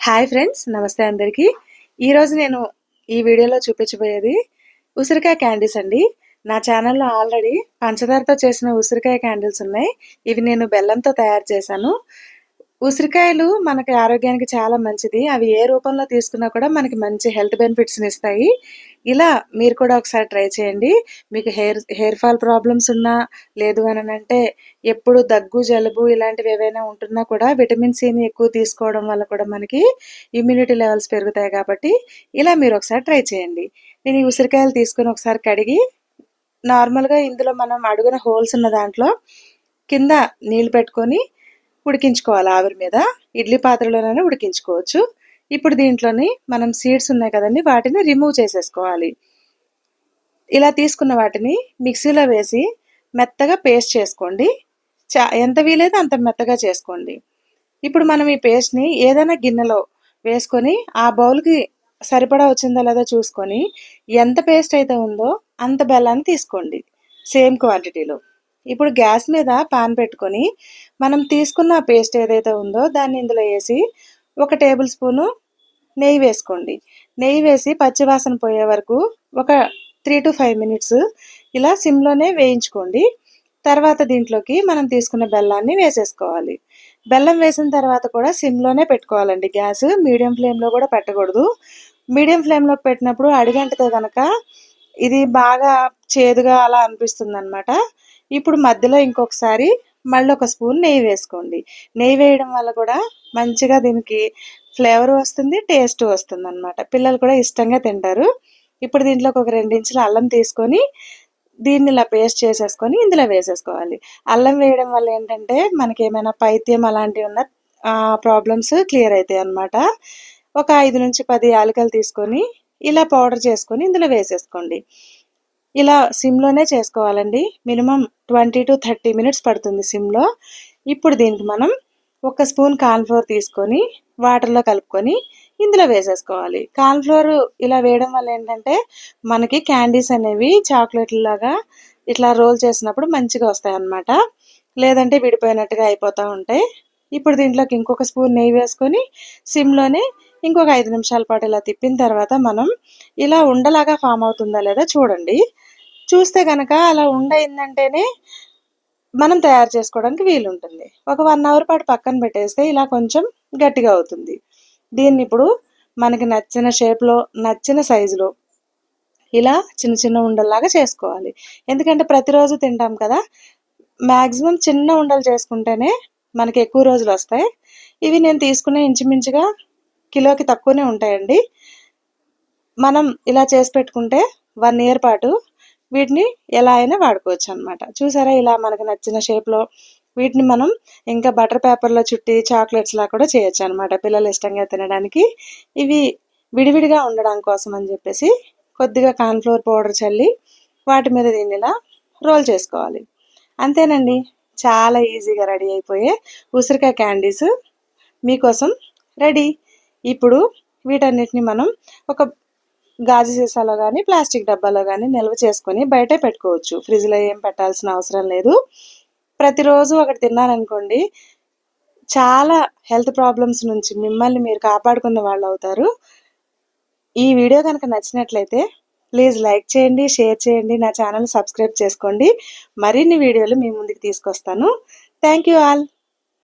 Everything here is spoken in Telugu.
హాయ్ ఫ్రెండ్స్ నమస్తే అందరికీ. ఈరోజు నేను ఈ వీడియోలో చూపించబోయేది ఉసిరికాయ క్యాండిల్స్ అండి. నా ఛానల్లో ఆల్రెడీ పంచదారతో చేసిన ఉసిరికాయ క్యాండిల్స్ ఉన్నాయి. ఇవి నేను బెల్లంతో తయారు చేశాను. ఉసిరికాయలు మనకి ఆరోగ్యానికి చాలా మంచిది. అవి ఏ రూపంలో తీసుకున్నా కూడా మనకి మంచి హెల్త్ బెనిఫిట్స్ని ఇస్తాయి. ఇలా మీరు కూడా ఒకసారి ట్రై చేయండి. మీకు హెయిర్ హెయిర్ ఫాల్ ప్రాబ్లమ్స్ ఉన్నా లేదు అని అంటే ఎప్పుడు దగ్గు జలుబు ఇలాంటివి ఏవైనా ఉంటున్నా కూడా విటమిన్ సిని ఎక్కువ తీసుకోవడం వల్ల కూడా మనకి ఇమ్యూనిటీ లెవెల్స్ పెరుగుతాయి కాబట్టి ఇలా మీరు ఒకసారి ట్రై చేయండి. నేను ఈ ఉసిరికాయలు తీసుకుని ఒకసారి కడిగి నార్మల్గా ఇందులో మనం అడుగున హోల్స్ ఉన్న దాంట్లో కింద నీళ్ళు పెట్టుకొని ఉడికించుకోవాలి ఆవిరి మీద. ఇడ్లీ పాత్రలోనైనా ఉడికించుకోవచ్చు. ఇప్పుడు దీంట్లోని మనం సీడ్స్ ఉన్నాయి కదండి వాటిని రిమూవ్ చేసేసుకోవాలి. ఇలా తీసుకున్న వాటిని మిక్సీలో వేసి మెత్తగా పేస్ట్ చేసుకోండి. చా ఎంత వీలైతే అంత మెత్తగా చేసుకోండి. ఇప్పుడు మనం ఈ పేస్ట్ని ఏదైనా గిన్నెలో వేసుకొని ఆ బౌల్కి సరిపడా వచ్చిందో లేదో చూసుకొని ఎంత పేస్ట్ అయితే ఉందో అంత బెల్లాన్ని తీసుకోండి సేమ్ క్వాంటిటీలో ఇప్పుడు గ్యాస్ మీద పాన్ పెట్టుకొని మనం తీసుకున్న పేస్ట్ ఏదైతే ఉందో దాన్ని ఇందులో వేసి ఒక టేబుల్ స్పూను నెయ్యి వేసుకోండి. నెయ్యి వేసి పచ్చివాసన పోయే వరకు ఒక త్రీ టు ఫైవ్ మినిట్స్ ఇలా సిమ్లోనే వేయించుకోండి. తర్వాత దీంట్లోకి మనం తీసుకున్న బెల్లాన్ని వేసేసుకోవాలి. బెల్లం వేసిన తర్వాత కూడా సిమ్లోనే పెట్టుకోవాలండి. గ్యాస్ మీడియం ఫ్లేమ్లో కూడా పెట్టకూడదు. మీడియం ఫ్లేమ్లో పెట్టినప్పుడు అడిగంటితే కనుక ఇది బాగా చేదుగా అలా అనిపిస్తుంది అనమాట ఇప్పుడు మధ్యలో ఇంకొకసారి మళ్ళీ ఒక స్పూన్ నెయ్యి వేసుకోండి. నెయ్యి వేయడం వల్ల కూడా మంచిగా దీనికి ఫ్లేవర్ వస్తుంది టేస్ట్ వస్తుంది అనమాట పిల్లలు కూడా ఇష్టంగా తింటారు. ఇప్పుడు దీంట్లోకి ఒక ఇంచుల అల్లం తీసుకొని దీన్ని ఇలా పేస్ట్ చేసేసుకొని ఇందులో వేసేసుకోవాలి. అల్లం వేయడం వల్ల ఏంటంటే మనకి ఏమైనా పైత్యం అలాంటివి ఉన్న ప్రాబ్లమ్స్ క్లియర్ అవుతాయి అనమాట ఒక ఐదు నుంచి పది యాలకలు తీసుకొని ఇలా పౌడర్ చేసుకొని ఇందులో వేసేసుకోండి. ఇలా సిమ్లోనే చేసుకోవాలండి. Minimum twenty to thirty minutes పడుతుంది సిమ్లో. ఇప్పుడు దీనికి మనం ఒక స్పూన్ కార్న్ఫ్లోర్ తీసుకొని వాటర్లో కలుపుకొని ఇందులో వేసేసుకోవాలి. కార్న్ఫ్లోర్ ఇలా వేయడం వల్ల ఏంటంటే మనకి క్యాండీస్ అనేవి చాక్లెట్లు లాగా ఇట్లా రోల్ చేసినప్పుడు మంచిగా వస్తాయి అన్నమాట. లేదంటే విడిపోయినట్టుగా అయిపోతూ ఉంటాయి. ఇప్పుడు దీంట్లోకి ఇంకొక స్పూన్ నెయ్యి వేసుకొని సిమ్లోనే ఇంకొక ఐదు నిమిషాల పాటు ఇలా తిప్పిన తర్వాత మనం ఇలా ఉండలాగా ఫామ్ అవుతుందా లేదా చూడండి. చూస్తే కనుక అలా ఉండయిందంటేనే మనం తయారు చేసుకోవడానికి వీలుంటుంది. ఒక వన్ అవర్ పాటు పక్కన పెట్టేస్తే ఇలా కొంచెం గట్టిగా అవుతుంది. దీన్ని ఇప్పుడు మనకి నచ్చిన షేప్లో నచ్చిన సైజులో ఇలా చిన్న చిన్న ఉండల్లాగా చేసుకోవాలి. ఎందుకంటే ప్రతిరోజు తింటాం కదా మ్యాక్సిమం చిన్న ఉండలు చేసుకుంటేనే మనకి ఎక్కువ రోజులు వస్తాయి. ఇవి నేను తీసుకునే ఇంచుమించుగా కిలోకి తక్కువనే ఉంటాయండి. మనం ఇలా చేసి పెట్టుకుంటే వన్ ఇయర్ పాటు వీటిని ఎలా అయినా వాడుకోవచ్చు అనమాట చూసారా ఇలా మనకు నచ్చిన షేప్లో వీటిని మనం ఇంకా బటర్ పేపర్లో చుట్టి చాక్లెట్స్లా కూడా చేయొచ్చు అనమాట పిల్లలు ఇష్టంగా తినడానికి. ఇవి విడివిడిగా ఉండడం కోసం అని చెప్పేసి కొద్దిగా కార్న్ఫ్లోర్ పౌడర్ చల్లి వాటి మీద దీన్ని ఇలా రోల్ చేసుకోవాలి. అంతేనండి. చాలా ఈజీగా రెడీ అయిపోయే ఉసిరికాయ క్యాండీస్ మీకోసం రెడీ ఇప్పుడు వీటన్నిటిని మనం ఒక గాజు సీసాలో కానీ ప్లాస్టిక్ డబ్బాలో కానీ నిల్వ చేసుకొని బయటే పెట్టుకోవచ్చు. ఫ్రిడ్జ్లో ఏం పెట్టాల్సిన అవసరం లేదు. ప్రతిరోజు ఒకటి తిన్నారనుకోండి చాలా హెల్త్ ప్రాబ్లమ్స్ నుంచి మిమ్మల్ని మీరు కాపాడుకున్న వాళ్ళు అవుతారు. ఈ వీడియో కనుక నచ్చినట్లయితే ప్లీజ్ లైక్ చేయండి షేర్ చేయండి నా ఛానల్ సబ్స్క్రైబ్ చేసుకోండి. మరిన్ని వీడియోలు మీ ముందుకు తీసుకొస్తాను. Thank you all.